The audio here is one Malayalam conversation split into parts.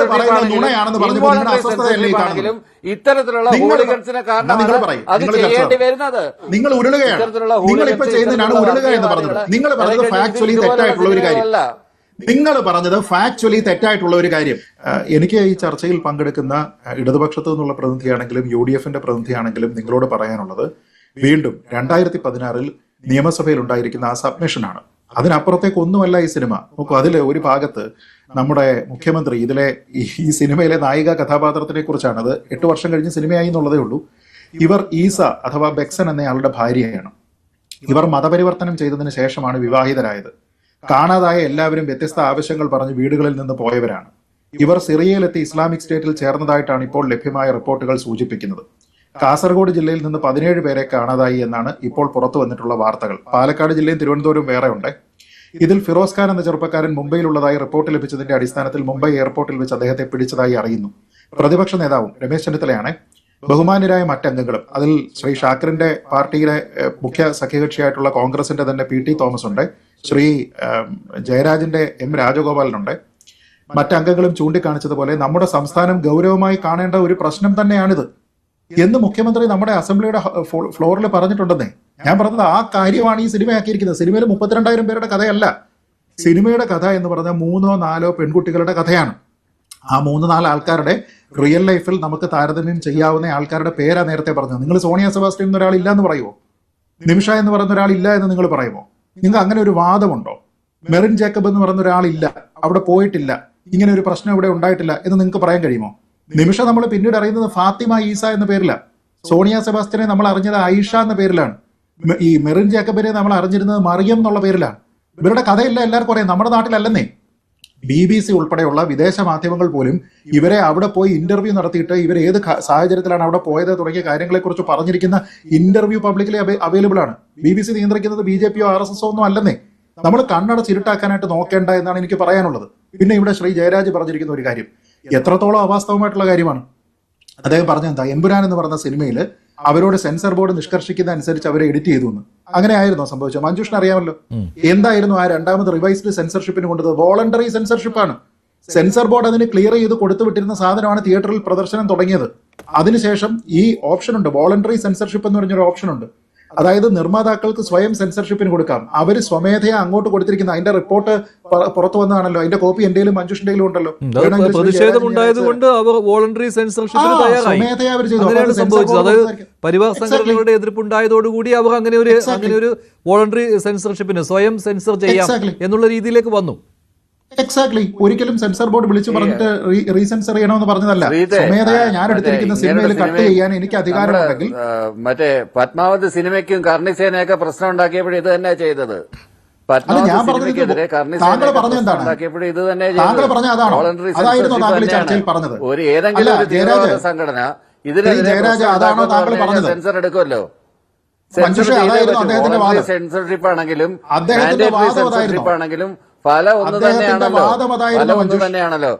censorship പറയുന്നത് നുണയാണെന്ന് പറഞ്ഞപ്പോൾ നിങ്ങളുടെ അസ്വസ്ഥതയല്ലേ ഈ കാണുന്നത്? ഇത്തരത്തിലുള്ള നിങ്ങൾ നിങ്ങൾ കാരണമാണ് അത് ചെയ്യേണ്ടി വരുന്നത്. നിങ്ങൾ ഉരുളുകയാണ്. നിങ്ങൾ ഇപ്പൊ ചെയ്യുന്നതിനാണ് ഉരുളുക എന്ന് പറഞ്ഞത്. നിങ്ങൾ പറഞ്ഞത് ഫാക്ച്വലി തെറ്റായിട്ടുള്ള ഒരു കാര്യം. നിങ്ങൾ പറഞ്ഞത് ഫാക്ച്വലി തെറ്റായിട്ടുള്ള ഒരു കാര്യം. എനിക്ക് ഈ ചർച്ചയിൽ പങ്കെടുക്കുന്ന ഇടതുപക്ഷത്തു നിന്നുള്ള പ്രതിനിധിയാണെങ്കിലും യു ഡി എഫിന്റെ പ്രതിനിധിയാണെങ്കിലും നിങ്ങളോട് പറയാനുള്ളത് വീണ്ടും രണ്ടായിരത്തി പതിനാറിൽ നിയമസഭയിൽ ഉണ്ടായിരിക്കുന്ന ആ സബ്മിഷനാണ്. അതിനപ്പുറത്തേക്ക് ഒന്നുമല്ല ഈ സിനിമ. നോക്കൂ അതിൽ ഒരു ഭാഗത്ത് നമ്മുടെ മുഖ്യമന്ത്രി ഇതിലെ ഈ സിനിമയിലെ നായിക കഥാപാത്രത്തിനെ കുറിച്ചാണ് അത് എട്ട് വർഷം കഴിഞ്ഞ് സിനിമയായി എന്നുള്ളതേ ഉള്ളൂ. ഇവർ ഈസ അഥവാ ബെക്സൻ എന്നയാളുടെ ഭാര്യയാണ്. ഇവർ മതപരിവർത്തനം ചെയ്തതിന് ശേഷമാണ് വിവാഹിതരായത്. കാണാതായ എല്ലാവരും വ്യത്യസ്ത ആവശ്യങ്ങൾ പറഞ്ഞ് വീടുകളിൽ നിന്ന് പോയവരാണ്. ഇവർ സിറിയയിലെത്തി ഇസ്ലാമിക് സ്റ്റേറ്റിൽ ചേർന്നതായിട്ടാണ് ഇപ്പോൾ ലഭ്യമായ റിപ്പോർട്ടുകൾ സൂചിപ്പിക്കുന്നത്. കാസർഗോഡ് ജില്ലയിൽ നിന്ന് പതിനേഴ് പേരെ കാണാതായി എന്നാണ് ഇപ്പോൾ പുറത്തു വന്നിട്ടുള്ള വാർത്തകൾ. പാലക്കാട് ജില്ലയും തിരുവനന്തപുരം വേറെ ഉണ്ട്. ഇതിൽ ഫിറോസ് ഖാൻ എന്ന ചെറുപ്പക്കാരൻ മുംബൈയിലുള്ളതായി റിപ്പോർട്ട് ലഭിച്ചതിന്റെ അടിസ്ഥാനത്തിൽ മുംബൈ എയർപോർട്ടിൽ വെച്ച് അദ്ദേഹത്തെ പിടിച്ചതായി അറിയുന്നു. പ്രതിപക്ഷ നേതാവും രമേശ് ചെന്നിത്തലയാണ്. ബഹുമാന്യരായ മറ്റംഗങ്ങളും അതിൽ ശ്രീ ഷാക്കറിന്റെ പാർട്ടിയിലെ മുഖ്യ സഖ്യകക്ഷിയായിട്ടുള്ള കോൺഗ്രസിന്റെ തന്നെ പി ടി തോമസ് ഉണ്ട്. ശ്രീ ജയരാജന്റെ എം രാജഗോപാലനുണ്ട്. മറ്റംഗങ്ങളും ചൂണ്ടിക്കാണിച്ചതുപോലെ നമ്മുടെ സംസ്ഥാനം ഗൗരവമായി കാണേണ്ട ഒരു പ്രശ്നം തന്നെയാണിത്. എന്ന് മുഖ്യമന്ത്രി നമ്മുടെ അസംബ്ലിയുടെ ഫ്ലോറിൽ പറഞ്ഞിട്ടുണ്ടെന്നേ. ഞാൻ പറഞ്ഞത് ആ കാര്യമാണ് ഈ സിനിമയാക്കിയിരിക്കുന്നത്. സിനിമയിൽ മുപ്പത്തിരണ്ടായിരം പേരുടെ കഥയല്ല. സിനിമയുടെ കഥ എന്ന് പറഞ്ഞാൽ മൂന്നോ നാലോ പെൺകുട്ടികളുടെ കഥയാണ്. ആ മൂന്ന് നാല് ആൾക്കാരുടെ റിയൽ ലൈഫിൽ നമുക്ക് താരതമ്യം ചെയ്യാവുന്ന ആൾക്കാരുടെ പേരാ നേരത്തെ പറഞ്ഞത്. നിങ്ങൾ സോണിയ സെബാസ്റ്റ്യൻ എന്ന ഒരാൾ ഇല്ല എന്ന് പറയുമോ നിമിഷ എന്ന് പറയുന്ന ഒരാൾ ഇല്ല എന്ന് നിങ്ങൾ പറയുമോ നിങ്ങൾ അങ്ങനെ ഒരു വാദമുണ്ടോ? മെറിൻ ജേക്കബ് എന്ന് പറയുന്ന ഒരാളില്ല അവിടെ പോയിട്ടില്ല. ഇങ്ങനെ ഒരു പ്രശ്നം ഇവിടെ ഉണ്ടായിട്ടില്ല എന്ന് നിങ്ങൾക്ക് പറയാൻ കഴിയുമോ? നിമിഷ നമ്മൾ പിന്നീട് അറിയുന്നത് ഫാത്തിമ ഈസ എന്ന പേരിലാണ്. സോണിയ സെബാസ്റ്റ്യനെ നമ്മൾ അറിഞ്ഞത് ആയിഷ എന്ന പേരിലാണ്. ഈ മെറിൻ ജേക്കബിനെ നമ്മൾ അറിഞ്ഞിരുന്നത് മറിയം എന്നുള്ള പേരിലാണ്. ഇവരുടെ കഥയില്ല എല്ലാവർക്കും അറിയാം. നമ്മുടെ നാട്ടിലല്ലെന്നേ. ബി ബി സി ഉൾപ്പെടെയുള്ള വിദേശ മാധ്യമങ്ങൾ പോലും ഇവരെ അവിടെ പോയി ഇന്റർവ്യൂ നടത്തിയിട്ട് ഇവർ ഏത് സാഹചര്യത്തിലാണ് അവിടെ പോയത് തുടങ്ങിയ കാര്യങ്ങളെക്കുറിച്ച് പറഞ്ഞിരിക്കുന്ന ഇന്റർവ്യൂ പബ്ലിക്കലി അവൈലബിൾ ആണ്. ബി ബി സി നിയന്ത്രിക്കുന്നത് ബി ജെ പിയോ ആർ എസ് എസോ ഒന്നും അല്ലെന്നേ. നമ്മൾ കണ്ണട ചിരുട്ടാക്കാനായിട്ട് നോക്കേണ്ട എന്നാണ് എനിക്ക് പറയാനുള്ളത്. പിന്നെ ഇവിടെ ശ്രീ ജയരാജ് പറഞ്ഞിരിക്കുന്ന ഒരു കാര്യം. എത്രത്തോളം അവാസ്തവമായിട്ടുള്ള കാര്യമാണ്. അദ്ദേഹം പറഞ്ഞ എന്താ എമ്പുരാൻ എന്ന് പറഞ്ഞ സിനിമയിൽ അവരോട് സെൻസർ ബോർഡ് നിഷ്കർഷിക്കുന്ന അനുസരിച്ച് അവരെ എഡിറ്റ് ചെയ്തു എന്ന്. അങ്ങനെ ആയിരുന്നു സംഭവിച്ചത്. മഞ്ജുഷിന് അറിയാമല്ലോ. എന്തായിരുന്നു ആ രണ്ടാമത് റിവൈസ്ഡ് സെൻസർഷിപ്പിന് കൊണ്ടത്? വോളണ്ടറി സെൻസർഷിപ്പാണ് സെൻസർ ബോർഡ് അതിന് ക്ലിയർ ചെയ്ത് കൊടുത്തു വിട്ടിരുന്ന സാധനമാണ് തിയേറ്ററിൽ പ്രദർശനം തുടങ്ങിയത്. അതിനുശേഷം ഈ ഓപ്ഷൻ ഉണ്ട്. വോളണ്ടറി സെൻസർഷിപ്പ് എന്ന് പറഞ്ഞൊരു ഓപ്ഷൻ ഉണ്ട്. അതായത് നിർമ്മാതാക്കൾക്ക് സ്വയം സെൻസർഷിപ്പിന് കൊടുക്കാം. അവർ സ്വമേധയാ അങ്ങോട്ട് കൊടുത്തിരിക്കുന്ന അതിന്റെ റിപ്പോർട്ട് പുറത്തു വന്നതാണല്ലോ. അതിന്റെ കോപ്പി എന്റെയിലും മഞ്ജുഷിന്റെയിലും ഉണ്ടല്ലോ. അവർ വോളണ്ടറി സെൻസർഷിപ്പിന് തയ്യാറായി. സ്വമേധയാ അവർ ചെയ്തു. അങ്ങനെയാണ് അപ്പോൾ അത് സംഭവിച്ചത്. സെൻസർ അത് ബോർഡ് പരിവാർ സംഘടനകളുടെ എതിർപ്പുണ്ടായതോടുകൂടി അവർ അങ്ങനെ ഒരു അങ്ങനെ ഒരു വോളണ്ടറി സെൻസർഷിപ്പിന് സ്വയം സെൻസർ ചെയ്യാം എന്നുള്ള രീതിയിലേക്ക് വന്നു. എക്സാക്ട്ലി ഒരിക്കലും സെൻസർ ബോർഡ് വിളിച്ചു പറഞ്ഞിട്ട് റീസെൻസർ ചെയ്യണമെന്ന് പറഞ്ഞതല്ല സ്വമേധയാ ഞാൻ എടുത്തിരിക്കുന്ന സിനിമയിൽ കട്ട് ചെയ്യാൻ എനിക്ക് അധികാരമുണ്ടെങ്കിൽ മറ്റേ പത്മാവതി സിനിമയ്ക്കും കർണിസേനയൊക്കെ പ്രശ്നം ഉണ്ടാക്കിയപ്പോഴും ഇത് തന്നെ ചെയ്തത് താങ്കൾ പറഞ്ഞ എന്താണ്? താങ്കൾ പറഞ്ഞ അതാണോ? താങ്കൾ ചർച്ചയിൽ പറഞ്ഞത്? ഒരു ഏതെങ്കിലും സംഘടന ഇതിനെതിരെ അതാണോ താങ്കൾ പറഞ്ഞത്? സെൻസർ എടുക്കുമല്ലോ മഞ്ജുഷ, അതായിരുന്നു അദ്ദേഹത്തിന്റെ വാദം. സെൻസർഷിപ്പ് ആണെങ്കിലും അദ്ദേഹത്തിന്റെ വാദം ആണെങ്കിലും ഫല ഒന്ന് തന്നെയാണല്ലോ. ഫലം ഒന്ന് തന്നെയാണല്ലോ.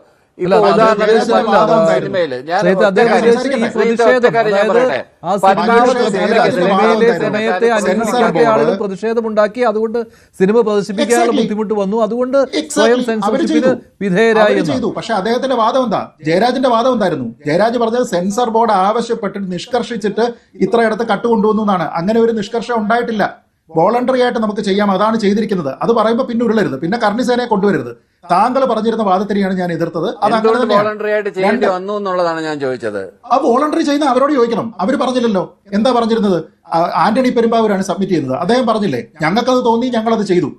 ആളുകൾ പ്രതിഷേധമുണ്ടാക്കി അതുകൊണ്ട് സിനിമ പ്രദർശിപ്പിക്കാനുള്ള ബുദ്ധിമുട്ട് വന്നു. അതുകൊണ്ട് സ്വയം അവർ സെൻസർഷിപ്പിന് ചെയ്തു. വിധേയരായി ചെയ്തു. പക്ഷെ അദ്ദേഹത്തിന്റെ വാദം എന്താ? ജയരാജിന്റെ വാദം എന്തായിരുന്നു? ജയരാജ് പറഞ്ഞത് സെൻസർ ബോർഡ് ആവശ്യപ്പെട്ടിട്ട് നിഷ്കർഷിച്ചിട്ട് ഇത്രയിടത്ത് കട്ടുകൊണ്ടുവന്നു എന്നാണ്. അങ്ങനെ ഒരു നിഷ്കർഷം ഉണ്ടായിട്ടില്ല. വോളണ്ടറി ആയിട്ട് നമുക്ക് ചെയ്യാം. അതാണ് ചെയ്തിരിക്കുന്നത്. അത് പറയുമ്പോൾ പിന്നെ ഉരുളരുത്. പിന്നെ കർണിസേനയെ കൊണ്ടുവരരുത്. താങ്കൾ പറഞ്ഞിരുന്ന വാദത്തിനെയാണ് ഞാൻ എതിർത്തത്. അത് അങ്ങനെ തന്നെയാണ്. വന്നു എന്നുള്ളതാണ് ഞാൻ ചോദിച്ചത്. ആ വോളണ്ടറി ചെയ്യുന്ന അവരോട് ചോദിക്കണം. അവർ പറഞ്ഞില്ലല്ലോ. എന്താ പറഞ്ഞിരുന്നത്? ആന്റണി പെരുമ്പാവൂരാണ് സബ്മിറ്റ് ചെയ്യുന്നത്. അദ്ദേഹം പറഞ്ഞില്ലേ ഞങ്ങൾക്കത് തോന്നി ഞങ്ങളത് ചെയ്തു.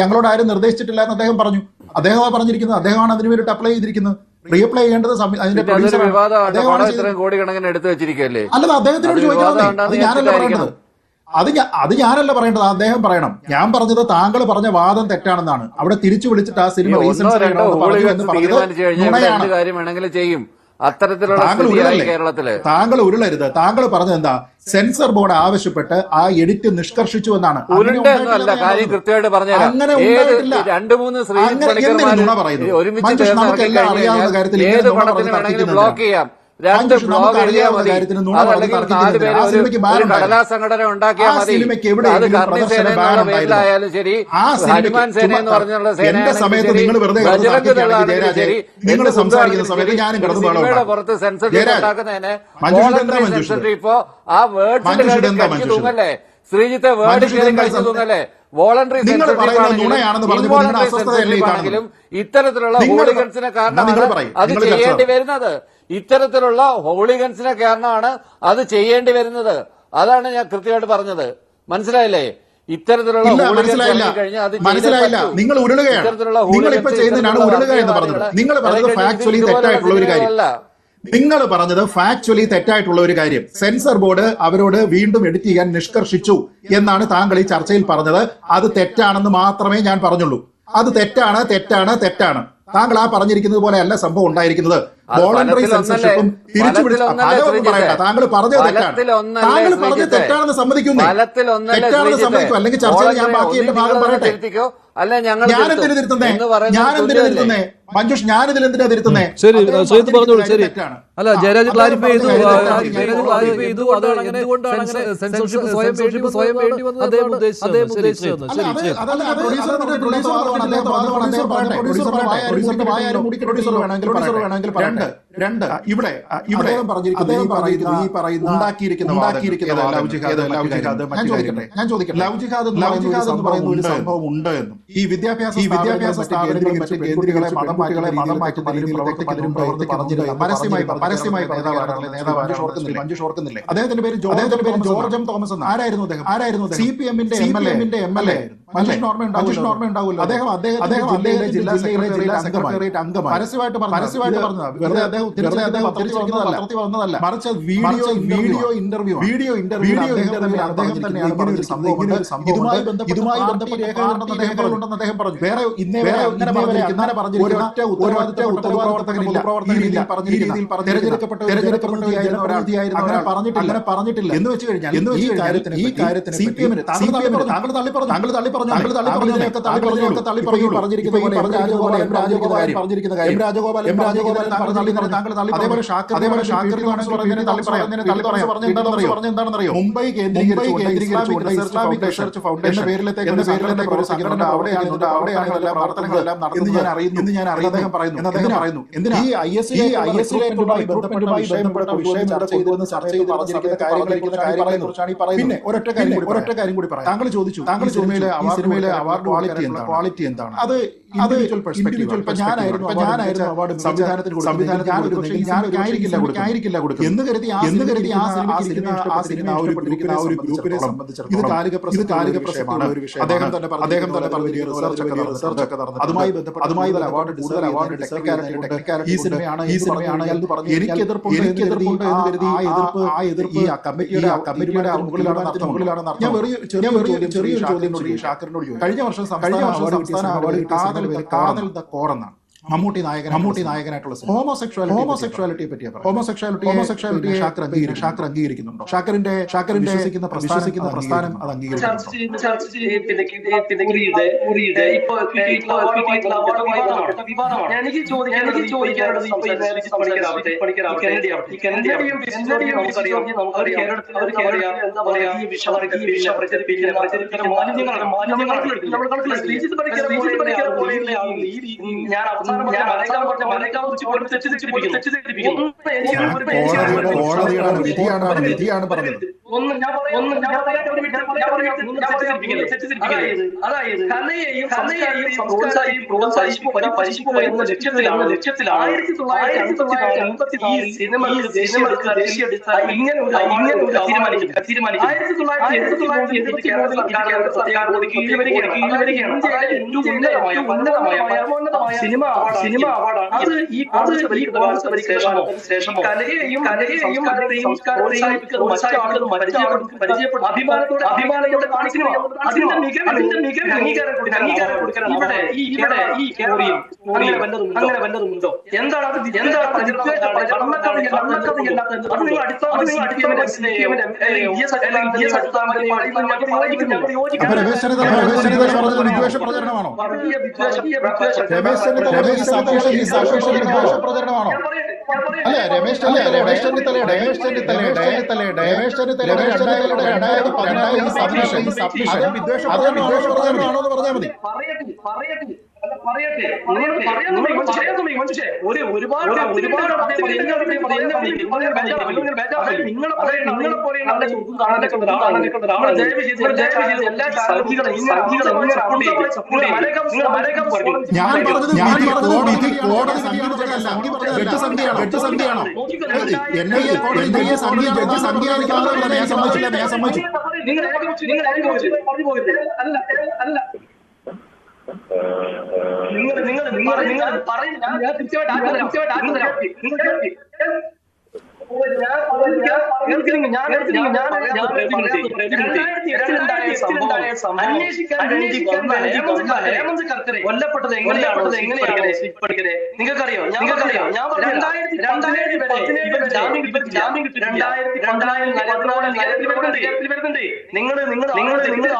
ഞങ്ങളോട് ആരും നിർദ്ദേശിച്ചിട്ടില്ല എന്ന് അദ്ദേഹം പറഞ്ഞു. അദ്ദേഹമാണ് പറഞ്ഞിരിക്കുന്നത്. അദ്ദേഹമാണ് അതിന് വേണ്ടിയിട്ട് അപ്ലൈ ചെയ്തിരിക്കുന്നത്. റീപ്ലൈ ചെയ്യേണ്ടത് അതിന്റെ കോടിക്കണക്കിന് എടുത്തു വെച്ചിരിക്കുകയല്ലേ? അല്ലത് അദ്ദേഹത്തിനോട് ചോദിക്കാതെ ഞാനല്ല പറയേണ്ടത് അത് ഞാൻ അത് ഞാനല്ല പറയേണ്ടത് അദ്ദേഹം പറയണം. ഞാൻ പറഞ്ഞത് താങ്കൾ പറഞ്ഞ വാദം തെറ്റാണെന്നാണ്. അവിടെ തിരിച്ചു വിളിച്ചിട്ട് ആ സിനിമ ചെയ്യും. അത്തരത്തിലുള്ള കേരളത്തിൽ. താങ്കൾ ഉരുളരുത്. താങ്കൾ പറഞ്ഞത് എന്താ? സെൻസർ ബോർഡ് ആവശ്യപ്പെട്ട് ആ എഡിറ്റ് നിഷ്കർഷിച്ചു എന്നാണ്. അങ്ങനെ കാര്യം കൃത്യമായിട്ട് രണ്ട് മൂന്ന് ഒരുമിച്ച് അറിയാവുന്ന കാര്യത്തിൽ ഏത് പണത്തിന് വേണമെങ്കിലും ബ്ലോക്ക് ചെയ്യാം. രണ്ട് ബ്ലോഗ് എഴുതിയാൽ മതി. അതല്ലെങ്കിൽ നാല് പേര് ഒരു കടലാ സംഘടന ഉണ്ടാക്കിയാൽ മതി. അത് കർണി സേന എന്നുള്ള പേരിലായാലും ശരി. ഹനുമാൻ സേന എന്ന് പറഞ്ഞുള്ള സേനയാണെങ്കിലും ശരി. ബജരംഗ് ദളാണെങ്കിലും സിനിമയുടെ പുറത്ത് ജയരാജ്, ഉണ്ടാക്കുന്നതിന് ഇപ്പോ ആ വേർഡ്സിന്റെ? തൂങ്ങല്ലേ? ശ്രീജിത്തെ വേർഡ് കഴിച്ചു തൂങ്ങല്ലേ? വോളണ്ടറി ഈ ആണെങ്കിലും? ഇത്തരത്തിലുള്ള കാരണമാണ് പറയ്. അത് ചെയ്യേണ്ടി വരുന്നത്. ഇത്തരത്തിലുള്ള ഹോളിഗൻസിനെ കാരണമാണ് അത് ചെയ്യേണ്ടി വരുന്നത്. അതാണ് ഞാൻ കൃത്യമായിട്ട് പറഞ്ഞത്. മനസ്സിലായില്ലേ? ഇത്തരത്തിലുള്ള മനസ്സിലായില്ല. നിങ്ങൾ ഉരുളുകയാണ്. നിങ്ങൾ ഇപ്പൊ ചെയ്യുന്നതിനാണ് ഉരുളുക എന്ന് പറഞ്ഞത്. നിങ്ങൾ പറഞ്ഞത് ഫാക്ച്വലി തെറ്റായിട്ടുള്ള ഒരു കാര്യം. നിങ്ങൾ പറഞ്ഞത് ഫാക്ച്വലി തെറ്റായിട്ടുള്ള ഒരു കാര്യം. സെൻസർ ബോർഡ് അവരോട് വീണ്ടും എഡിറ്റ് ചെയ്യാൻ നിഷ്കർഷിച്ചു എന്നാണ് താങ്കൾ ഈ ചർച്ചയിൽ പറഞ്ഞത്. അത് തെറ്റാണെന്ന് മാത്രമേ ഞാൻ പറഞ്ഞുള്ളൂ. അത് തെറ്റാണ് തെറ്റാണ് തെറ്റാണ്. താങ്കൾ ആ പറഞ്ഞിരിക്കുന്നത് പോലെ അല്ല സംഭവം ഉണ്ടായിരിക്കുന്നത്. വോളണ്ടറി സെൻസർഷിപ്പും തിരിച്ചു ഫലത്തിലൊന്നല്ലേ അതൊന്നും ശ്രീജിത്തെ? പറയണ്ട. താങ്കൾ പറഞ്ഞത് തെറ്റാണ്. താങ്കൾ പറഞ്ഞത്? തെറ്റാണെന്ന് സമ്മതിക്കുന്നു തെറ്റാണെന്ന്? സമ്മതിക്കും. അല്ലെങ്കിൽ ചർച്ചയിൽ ഞാൻ ബാക്കി എന്റെ ഭാഗം പറയട്ടെ. ഞാൻ എന്തിനു തിരുത്തുന്നേ? ഞാൻ എന്തിനു? തിരുത്തുന്നേ? മഞ്ജുഷ് ഞാൻ ഇതിൽ എന്തിനാ തിരുത്തുന്നേ ശരി ശ്രീജിത്ത് പറഞ്ഞോളൂ ശരി. അല്ല ജയരാജ് ക്ലാരിഫൈ ചെയ്തു. ജയരാജ് ക്ലാരിഫൈ ചെയ്തു അതാണ് എന്തുകൊണ്ടാണ് അങ്ങനെ സെൻസർഷിപ്പ് സ്വയം വേണ്ടി സ്വയം വേണ്ടി വന്നത് അദ്ദേഹം ഉദ്ദേശിച്ചത്? പ്രൊഡ്യൂസർ വേണമെങ്കിൽ പറയട്ടെ. രണ്ട് ഇവിടെ ഇവിടെ ഉണ്ട് എന്നും ഈ വിദ്യാഭ്യാസ ഈ വിദ്യാഭ്യാസ മറ്റ് കേന്ദ്രങ്ങളെ മതം മാറ്റുകളെ മതം മാറ്റുന്ന രീതിയിൽ പ്രവർത്തിക്കുന്നതിനും പരസ്യമായി പരസ്യമായി നേതാവാണ് ഓർക്കുന്നില്ല മഞ്ജുഷ് ഓർക്കുന്നില്ലേ അദ്ദേഹത്തിന്റെ പേര് അദ്ദേഹത്തിന്റെ പേര് ജോർജ് എം തോമസ് ആരായിരുന്നു അദ്ദേഹം ആരായിരുന്നു സി പി എമ്മിന്റെ എം എൽ എ എൽ അദ്ദേഹം അദ്ദേഹം ജില്ലാ സെക്രട്ടേറിയറ്റ് സെക്രട്ടേറിയറ്റ് അംഗമായി. പരസ്യമായിട്ട് പറഞ്ഞു പരസ്യമായിട്ട് പറഞ്ഞത്. വെറുതെ അദ്ദേഹം വെറുതെ അദ്ദേഹം പത്രത്തിൽ വന്നതല്ല. മറിച്ച് video video interview video interview അദ്ദേഹം തന്നെയാണ് സംഭവം ഇതുമായി ബന്ധപ്പെട്ട് രേഖകളുണ്ടെന്ന് അദ്ദേഹം പറഞ്ഞു. വേറെ ഇന്നേ വരെ പറഞ്ഞിരിക്കുന്ന ഉത്തരവാദിത്തപ്രവർത്തകരില്ല തെരഞ്ഞെടുക്കപ്പെട്ട തെരഞ്ഞെടുക്കപ്പെട്ട ഒരാൾ. അങ്ങനെ പറഞ്ഞിട്ടില്ല. അങ്ങനെ പറഞ്ഞിട്ടില്ല. എന്ന് വെച്ച് കഴിഞ്ഞാൽ ഈ കാര്യത്തിന് ഈ കാര്യത്തിന് സി പി എമ്മിന് സി പി എമ്മിന് താങ്കൾ പറഞ്ഞു? താങ്കൾ തള്ളി പറഞ്ഞതിനെയൊക്കെ തള്ളി പറഞ്ഞൊക്കെ തള്ളി പറഞ്ഞു? പറഞ്ഞിരിക്കുന്ന പോലെ എം രാജഗോപാൽ എം രാജഗോപാൽ പറഞ്ഞിരിക്കുന്ന കാര്യം. എം രാജഗോപാൽ എം രാജഗോപാൽ താങ്കൾ തള്ളി പറഞ്ഞു താങ്കൾ തള്ളി അതേപോലെ ഷാക്കർ അതേപോലെ ഷാക്കർ പറഞ്ഞതിനെ തള്ളി പറയാം തള്ളി പറയാം പറഞ്ഞ എന്താണെന്നറിയോ പറഞ്ഞ എന്താണെന്നറിയോ മുംബൈ റിസർച്ച് ഫൗണ്ടേഷൻ എന്ന എന്ന പേരിലത്തേക്ക് ഒരു സംഘടന അവിടെയാണ് അവിടെയാണ് പ്രവർത്തനങ്ങളെല്ലാം എന്ന് ഞാൻ അറിയുന്നു എന്ന് ഞാൻ അറിയുന്നു. അദ്ദേഹം പറയുന്നു എന്ന് അദ്ദേഹം പറയുന്നു എന്തിനാ? ഈ ഐ എസ് ഈ ഐ എസ് ബന്ധപ്പെട്ട വിഷയം ചർച്ച ചെയ്തുവെന്ന് ചർച്ച ചെയ്ത് പറഞ്ഞിരിക്കുന്ന കാര്യങ്ങളെ കുറിച്ചാണ് ഈ പറയുന്നത് പിന്നെ ഒരൊറ്റ കാര്യം കൂടി ഒരൊറ്റ കാര്യം കൂടി പറയാം താങ്കൾ ചോദിച്ചു താങ്കൾ സിനിമയിലെ സിനിമയിലെ അവാർഡ് ക്വാളിറ്റി എന്താണ് ക്വാളിറ്റി എന്താണ്? അത് ഞാനായിരുന്നു ഞാനായിരുന്നു അവാർഡ് സംവിധാനത്തിന് സംവിധാനത്തിന് ആയിരിക്കില്ല കൊടുക്കും എന്ന് കരുതി എന്ന് കരുതി ആ സിനിമ ആ സിനിമ ആ ഒരു ഗ്രൂപ്പിനെ ആ ഒരു ഗ്രൂപ്പിനെ സംബന്ധിച്ചിടത്തോളം ഇത് കാലിക ഇത് കാലിക പ്രസക്തിയുള്ള ഒരു വിഷയം അദ്ദേഹം തന്നെ പറഞ്ഞു അദ്ദേഹം തന്നെ പറഞ്ഞു വലിയ റിസർച്ച് ഒക്കെ റിസർച്ച് ഒക്കെ നടന്നു അതുമായി ബന്ധപ്പെട്ട് അതുമായി അവാർഡ് കൂടുതൽ അവാർഡ് ടെക്നിക്കാലിറ്റി ഈ സിനിമയാണ് ഈ സിനിമയാണ് എന്ന് പറഞ്ഞു എനിക്ക് എതിർപ്പുണ്ട് എനിക്ക് എതിർപ്പുണ്ട് എന്ന് കരുതി ആ എതിർപ്പ് ആ എതിർപ്പ് കമ്മിറ്റിയുടെ ആ കമ്മിറ്റിയുടെ മുകളിലാണ് നടത്തുന്നത് മുകളിലാണ് നടത്തുന്നത് ഞാൻ ചെറിയ ചെറിയ ചോദ്യം ഷാക്കറിനോട് ചോദിച്ചു. കഴിഞ്ഞ വർഷം കഴിഞ്ഞ വർഷം സംസ്ഥാന അവാർഡ് കാതൽ കാതൽ ദ കോർ എന്നാണ്. മമ്മൂട്ടി നായകൻ മമ്മൂട്ടി നായകനായിട്ടുള്ള ഹോമോസെക്ഷുവാലിറ്റി ഹോമോസെക്ഷുവാലിറ്റിയെ പറ്റി ഹോമോസെക്ഷുവാലിറ്റി ഹോമോസെക്ഷുവാലിറ്റി ഷാക്കർ അംഗീകരിക്കും ഷാക്കർ അംഗീകരിക്കുന്നുണ്ടോ ഷാക്കറിന്റെ ഷാക്കറിന്റെ വിശ്വസിക്കുന്ന വിശ്വസിക്കുന്ന പ്രസ്ഥാനം അത് എനിക്ക് ചോദിക്കാനുള്ളത് രീതി ഞാൻ കോടതിയുടെ വിധിയാണ് വിധിയാണ് പറഞ്ഞത്. ഒന്ന് അതായത് കലയെയും കലയെയും എന്ന ലക്ഷ്യത്തിലാണ് ലക്ഷ്യത്തിലാണ് ആയിരത്തി തൊള്ളായിരത്തി അമ്പത്തി ഈ സിനിമ സിനിമ ദേശീയ ഇങ്ങനെ ഒരു ഇങ്ങനെ ഒരു തീരുമാനിക്കും തീരുമാനിക്കും ആയിരത്തി തൊള്ളായിരത്തി എഴുപത്തി തൊള്ളായിരത്തി എഴുപത്തി കേരള സർക്കാർ സർക്കാർ കീഴിൽ വരികയാണ് കീഴിൽ വരികയാണ് ഇന്ത്യയിലെ ഏറ്റവും ഉന്നതമായ ഉന്നതമായ പരമോന്നതമായ സിനിമ അവാർഡ് സിനിമ അവാർഡാണ് അത് ഈ അത് ഈ ശേഷമോ കലയെയും കലയെയും സംസ്കാരത്തെയും മറ്റാളുകൾ അഭിമാനത്തോടെ അഭിമാനത്തോടെ കാണിക്കുന്നു അതിന്റെ മികവ് അതിന്റെ മികവ് അംഗീകാരം കൊടുക്കാൻ അംഗീകാരം കൊടുക്കാൻ ഇവിടെ ഈ ഇവിടെ ഈ കേരളയിൽ അങ്ങനെ വല്ലതും അങ്ങനെ വല്ലതും ഉണ്ടോ? എന്താണ് അത് അത് നിങ്ങൾ അടിസ്ഥാന പ്രചരണമാണോ? അല്ല രമേശ് രമേശ് ചെന്നിത്തല രമേശ് ചെന്നിത്തല ചെന്നിത്തല രമേശ് ചെന്നിത്തല രമേശ് ചെന്നിത്തലയുടെ രണ്ടായിരത്തി പതിനാറ് സബ്മിഷൻ സബ്മിഷൻ അത് വിദ്വേഷ പറഞ്ഞാൽ മതി. പറയട്ടെ ഒരു ഒരുപാട് ഒരുപാട് നിങ്ങളെ നിങ്ങളെ ആളാണ് എല്ലാ ഞാൻ പറഞ്ഞത് ഞാൻ പറഞ്ഞത് വിധി കോടതി സംഖ്യ പറഞ്ഞതല്ല ജഡ്ജ് സംഖ്യയാണോ ജഡ്ജ് സംഖ്യയാണോ എൻ ഐ എ കോടതി ജഡ്ജ് സംഖ്യ ജഡ്ജ് സംഖ്യയാണെന്ന് ഞാൻ സമ്മതിച്ചില്ല ഞാൻ സമ്മതിച്ചു നിങ്ങൾ അല്ല നിങ്ങൾ നിങ്ങൾ നിങ്ങൾ നിങ്ങൾ ഞാൻ നിങ്ങൾ കൊല്ലപ്പെട്ടത് എങ്ങനെയാണോ എങ്ങനെയാണ് നിങ്ങൾക്കറിയോ നിങ്ങൾക്കറിയോ ഞാൻ രണ്ടായിരത്തി രണ്ടായിരത്തി പതിനേഴ് ജാമ്യം കിട്ടി ജാമ്യം കിട്ടി രണ്ടായിരത്തി രണ്ടായിരത്തി പതിനാല് നിലവിൽ വരുന്നുണ്ട് നിലവിൽ വരുന്നുണ്ട് നിങ്ങൾ നിങ്ങൾ നിങ്ങൾ നിങ്ങൾ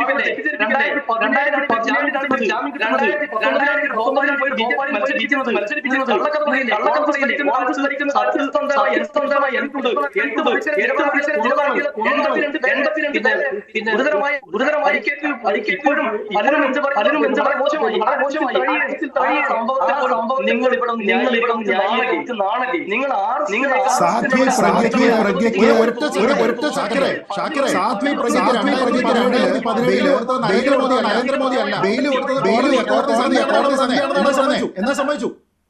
രണ്ടായിരത്തി പതിനായിരത്തി പതിനേഴ് ജാമ്യം രണ്ടായിരത്തി രണ്ടായിരത്തി പത്തൊമ്പതിൽ പോയി ഭോപ്പാലിൽ മത്സരിപ്പിക്കുന്നത് മത്സരിപ്പിക്കുന്നത് കള്ളക്കഥയില്ലേ കള്ളക്കഥയില്ലേ വാർത്ത ധരിക്കുന്ന സത്യസന്ധമായ യഥാർത്ഥമായ എനിക്കുണ്ട് എന്ത് എട്ട് മത്സരത്തിലാണ് എൺപത്തിരണ്ട് എൺപത്തിരണ്ട് പേര് പിന്നെ ഗുരുതരമായ ഗുരുതരമായ പരിക്കേറ്റ് പരിക്കേറ്റപ്പോഴും പലരും എന്ത് പറയും പലരും എന്ത് മോശമായി വളരെ മോശമായി സംഭവത്തെ നിങ്ങൾ ഇവിടെ നിങ്ങൾ ഇവിടെ നാണല്ലേ നാണല്ലേ നിങ്ങൾ ആറ് നിങ്ങൾ സാധ്വി പ്രജ്ഞയ്ക്ക് പ്രജ്ഞയ്ക്ക് ഒരൊറ്റ ഒരു ഒരൊറ്റ ഷാക്കിറെ ഷാക്കിറെ സാധ്വി പ്രജ്ഞയ്ക്ക് രണ്ടായിരത്തി പതിനേഴിൽ ബെയിൽ കൊടുത്തത് നരേന്ദ്രമോദി നരേന്ദ്രമോദി അല്ല. ബെയിൽ കൊടുത്തത് കോടതി സംഖ്യ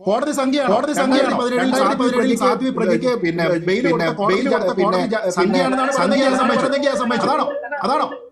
കോടതി സംഖ്യയാണ് കോടതി സംഖ്യയാണ് രണ്ടായിരത്തി പതിനേഴിൽ സാധ്വി പ്രജ്ഞയ്ക്ക് പിന്നെ പിന്നെ ബെയിൽ കൊടുത്ത പിന്നെ സംഖ്യയാണെന്നാണ് സംഖ്യയാണ് സമ്മതിച്ചത് അതാണോ? അതാണോ?